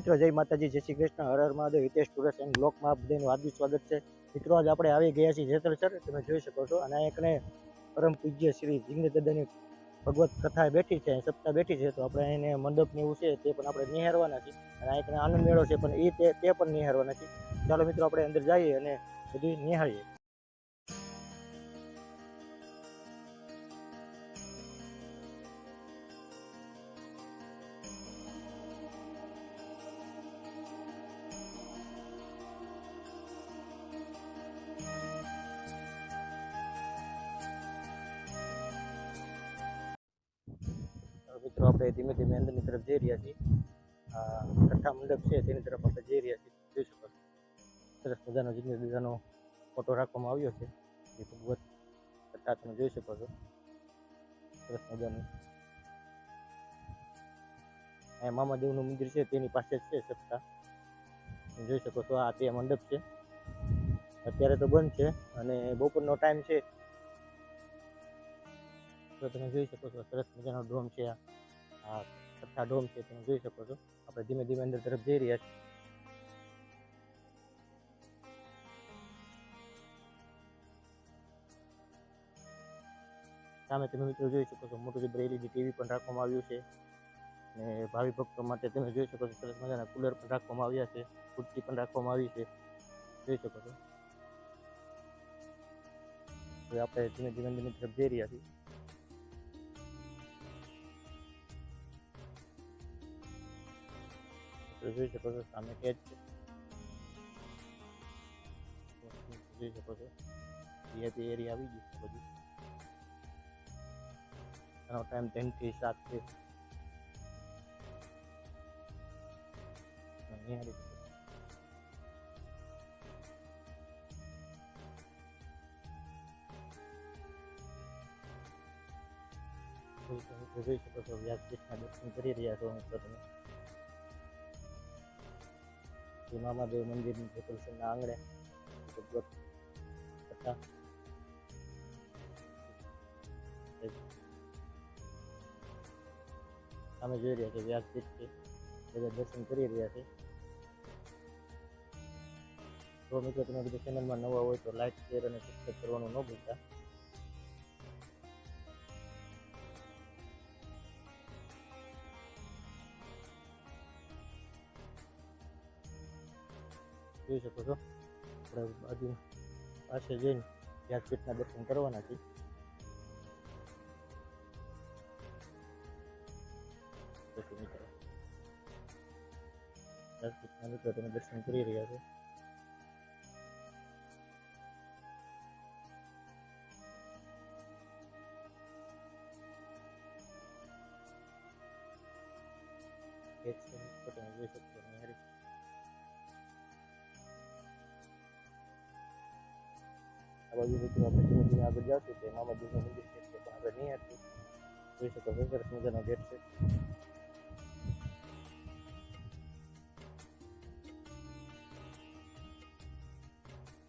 મિત્રો, જય માતાજી, જય શ્રી કૃષ્ણ. હર હર મહાદેવ, હિતેશ ટુરસ એન્ડ બ્લોકમાં બધાનું હાર્દિક સ્વાગત છે. મિત્રો, આજ આપણે આવી ગયા છીએ જેતરસર તમે જોઈ શકો છો. અને એકને પરમ પૂજ્ય શ્રી જીગ્નેશ દાદાની ભગવત કથા બેઠી છે સપ્તાહ બેઠી છે. તો આપણે એને મંડપ ને એવું છે, તે પણ આપણે નિહાળવાના છીએ. અને એકને આનંદ મેળો છે, પણ એ તે તે પણ નિહાળવાના છીએ. ચાલો મિત્રો, આપણે અંદર જઈએ અને બધું નિહાળીએ. મિત્રો આપણે ધીમે ધીમે અંદરની તરફ જઈ રહ્યા છીએ. આ કથા મંડપ છે, તેની તરફ આપણે જઈ રહ્યા છીએ. જોઈ શકો છો. સરસ મજાનો જીગ્નેશ બીજાનો ફોટો રાખવામાં આવ્યો છે. જે ભગવત કથા તમે જોઈ શકો છો. સરસ મજાનું. અહીંયા મામાદેવનું મંદિર છે, તેની પાસે જ છે સપ્તાહ તમે જોઈ શકો છો, આ તે મંડપ છે. અત્યારે તો બંધ છે અને બપોરનો ટાઈમ છે. તો તમે જોઈ શકો છો, સરસ મજાનો ડોમ છે આ. આ છઠ્ઠા ડોમ છે તમે જોઈ શકો છો. આપણે ધીમે ધીમે અંદર તરફ જઈ રહ્યા છીએ. સામે તમે મિત્રો જોઈ શકો છો, મોટું જે બ્રેલીડી ટીવી પણ રાખવામાં આવ્યું છે. અને ભાવિ ભક્તો માટે તમે જોઈ શકો છો, સરસ મજાના કુલર પણ રાખવામાં આવ્યા છે. ખુરશી પણ રાખવામાં આવી છે. જોઈ શકો છો. આપણે ધીમે ધીમે ધીમે તરફ જઈ રહ્યા છીએ. જોઈ શકો છો સામે કેજ છે જોઈ શકો છો વીઆઈપી એરિયા આવી ગયું છે બધું એનો ટાઈમ ત્રણથી સાત છો જોઈ શકો છો વ્યાસપીઠના દર્શન કરી રહ્યા છો મિત્રો તમે શ્રી મામાદેવ મંદિરની જે તુલસીના આંગણે. ભગવત હતા સામે જોઈ રહ્યા છે વ્યાસપીઠ છે બધા દર્શન કરી રહ્યા છે. તો મિત્રો તમે બધા ચેનલમાં નવા હોય તો લાઈક શેર અને સબસ્ક્રાઈબ કરવાનું ન ભૂલતા. જોઈ શકો છો. આપણે બાજુ પાસે જઈને વ્યાસપીઠના દર્શન કરવાના છે મિત્રો તમે દર્શન કરી રહ્યા છો. આ બાજુ મિત્રો આપણે ધીમે ધીમે આગળ જશું તો મામાદેવનું મંદિર છે, તે આગળ નહીં હતું જોઈ શકો છો, સરસ મજાનો ગેટ છે.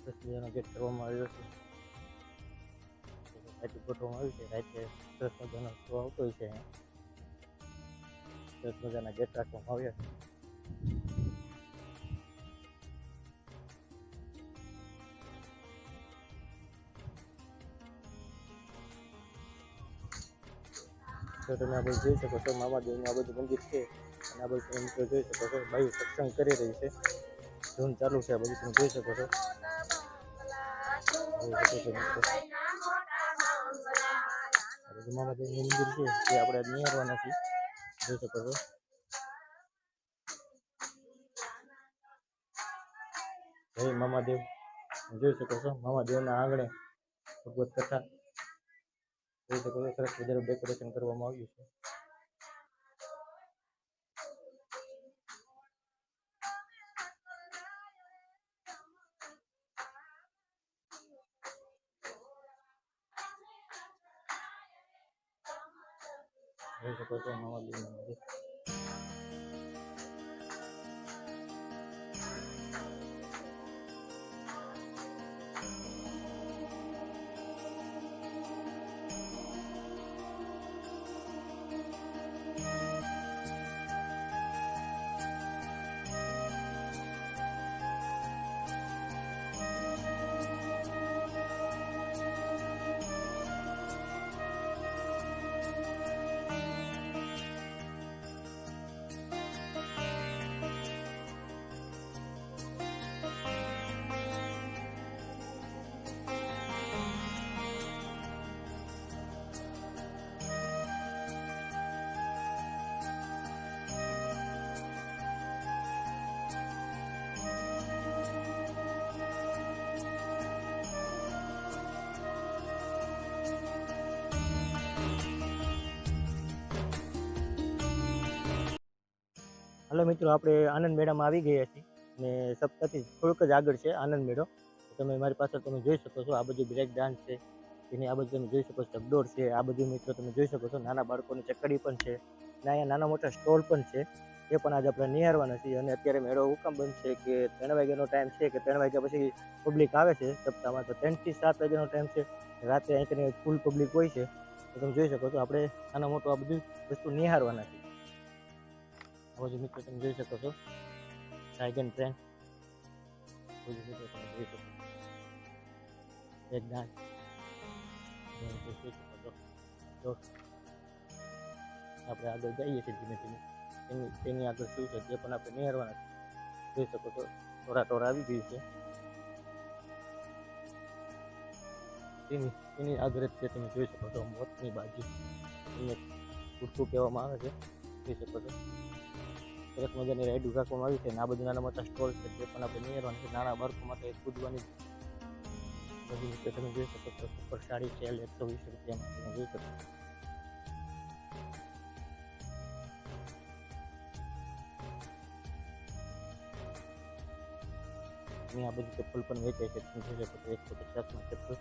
સરસ મજાનો ગેટ કરવામાં આવ્યો છે. રાતે ગોઠવવામાં આવ્યું છે, રાતે સરસ મજાનો આવતો હોય છે સરસ મજાના ગેટ રાખવામાં આવ્યા છે. તો તમે આ બધું જોઈ શકો છો મામાદેવનું આ બધું મંદિર છે. અને આ બધું મિત્રો જોઈ શકો છો ભાઈ સત્સંગ કરી રહી છે. ધૂન ચાલુ છે આ બધું તમે જોઈ શકો છો. મિત્રો. મામાદેવનું મંદિર છે તે આપણે નિહાળવાના છીએ. જોઈ શકો છો. જય મામાદેવ જોઈ શકો છો મામાદેવના આંગણે ભગવત કથા શકો છો સરસ મજાનું ડેકોરેશન કરવામાં આવ્યું છે. જોઈ શકો છો મામાદેવનું હલો મિત્રો, આપણે આનંદ મેળામાં આવી ગયા છીએ. અને સપ્તાહથી થોડુંક જ આગળ છે આનંદ મેળો. તમે મારી પાછળ તમે જોઈ શકો છો, આ બધું બ્રેક ડાન્સ છે. એની આ બધું તમે જોઈ શકો છો, ચકડોળ છે. આ બધું મિત્રો તમે જોઈ શકો છો, નાના બાળકોની ચકડી પણ છે. અને અહીંયા નાના મોટા સ્ટોલ પણ છે. એ પણ આજે આપણે નિહાળવાના છીએ. અને અત્યારે મેળો હુકમ બંધ છે કે ત્રણ વાગ્યાનો ટાઈમ છે કે ત્રણ વાગ્યા પછી પબ્લિક આવે છે સપ્તાહમાં. તો ત્રણથી સાત વાગ્યાનો ટાઈમ છે. રાતે અહીં ફૂલ પબ્લિક હોય છે. તો તમે જોઈ શકો છો, આપણે નાના મોટું આ બધું વસ્તુ નિહાળવાના છે આ મિત્રો, તમે જોઈ શકો છો. ડ્રેગન ટ્રેન બધું મિત્રો, તમે જોઈ શકો તમે જોઈ શકો છો. તો આપણે આગળ જઈએ છીએ ધીમે ધીમે. તેની તેની આગળ શું છે તે પણ આપણે નિહાળવાના છે. જોઈ શકો છો ટોરા ટોરા આવી ગયું છે. તેની તેની આગળ જ છે, તમે જોઈ શકો છો, મોતની બાજુ. એને પૂરતું કહેવામાં આવે છે. જોઈ શકો છો. સરસ મજાની રાઈડ રાખવામાં આવી છે અને આ બધું નાના મોટા સ્ટોલ છે તે પણ આપણે નિહાળવાના છે, નાના બાળકો માટે કૂદવાની બધી રીતે તમે જોઈ શકો છો સુપર સાડી છે એકસો વીસ રૂપિયામાં તમે જોઈ શકો છો. અને બધી ચપ્પલ પણ વેચાય છે, તમે જોઈ શકો છો એકસો પચાસમાં ચપ્પલ.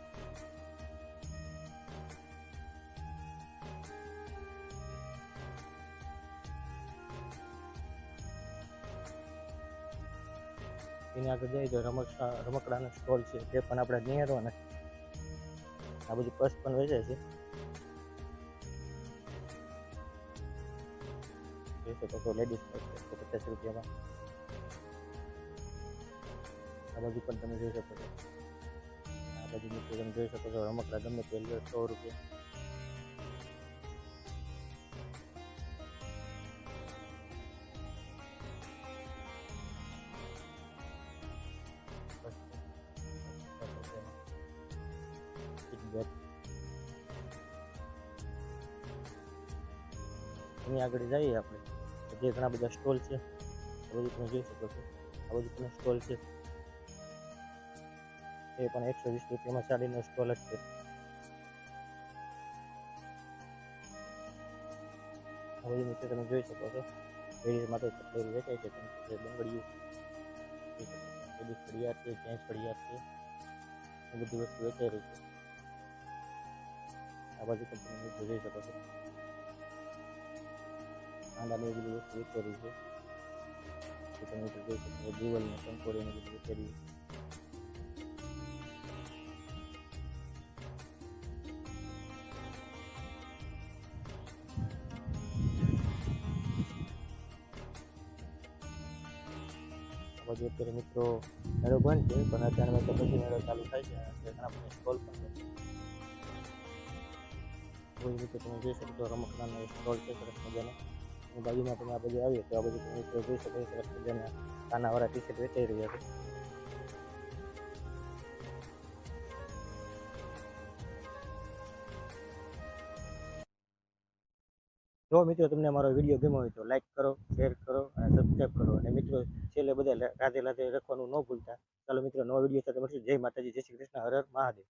એની આગળ જઈએ તો રમકડા, રમકડાનો સ્ટોલ છે તે પણ આપણે નિહાળવાના આ બધું પર્સ પણ વેચાય છે. જોઈ શકો છો લેડીઝ પચાસ રૂપિયામાં. આ બાજુ પણ તમે જોઈ શકો છો. આ બાજુ તમે જોઈ શકો છો, રમકડા ગમે તે સો રૂપિયા. એની આગળ જઈએ આપણે. જે ઘણા બધા સ્ટોલ છે આ બધું તમે જોઈ શકો છો. આ બધું તમે સ્ટોલ છે. એ પણ એકસો વીસ રૂપિયામાં સાડીનો સ્ટોલ જ છે. આ બધું નીચે તમે જોઈ શકો છો. લેડીઝ માટે કટલેરી વેચાય છે. તમે જે બંગડીયું લેડીઝ ઘડિયાળ છે જેન્ટ્સ ઘડિયાળ છે. એ બધી વસ્તુ વેચાઈ રહી છે. આ બાજુ તમે જોઈ શકો છો. કાંદાની એ બધી વસ્તુ વેચાઈ છે. તો તમે જોઈ શકો જીવલ ને કંકોડી ને બધું બાજુ અત્યારે મિત્રો મેળો બંધ છે, પણ અત્યારે મેં તો પછી મેળો ચાલુ થાય છે, અને ઘણા બધા સ્ટોલ પણ છે. કોઈ રીતે તમે જોઈ શકો રમકડાનો સ્ટોલ છે, સરસ મજાનો. બાજુમાં તમે આ બાજુ આવીએ તો આ બધું તમે જોઈ શકો સરસ મજાના કાનાવાળા ટી શર્ટ વેચાઈ રહ્યા છે. જો મિત્રો તમને અમારો વીડિયો ગમ્યો હોય તો લાઈક કરો શેર કરો અને સબસ્ક્રાઈબ કરો. અને મિત્રો, છેલ્લે બધા રાધે રાધે રાખવાનું ન ભૂલતા. ચાલો મિત્રો, નવા વીડિયો સાથે મળશું. જય માતાજી, જય શ્રી કૃષ્ણ. હર હર મહાદેવ.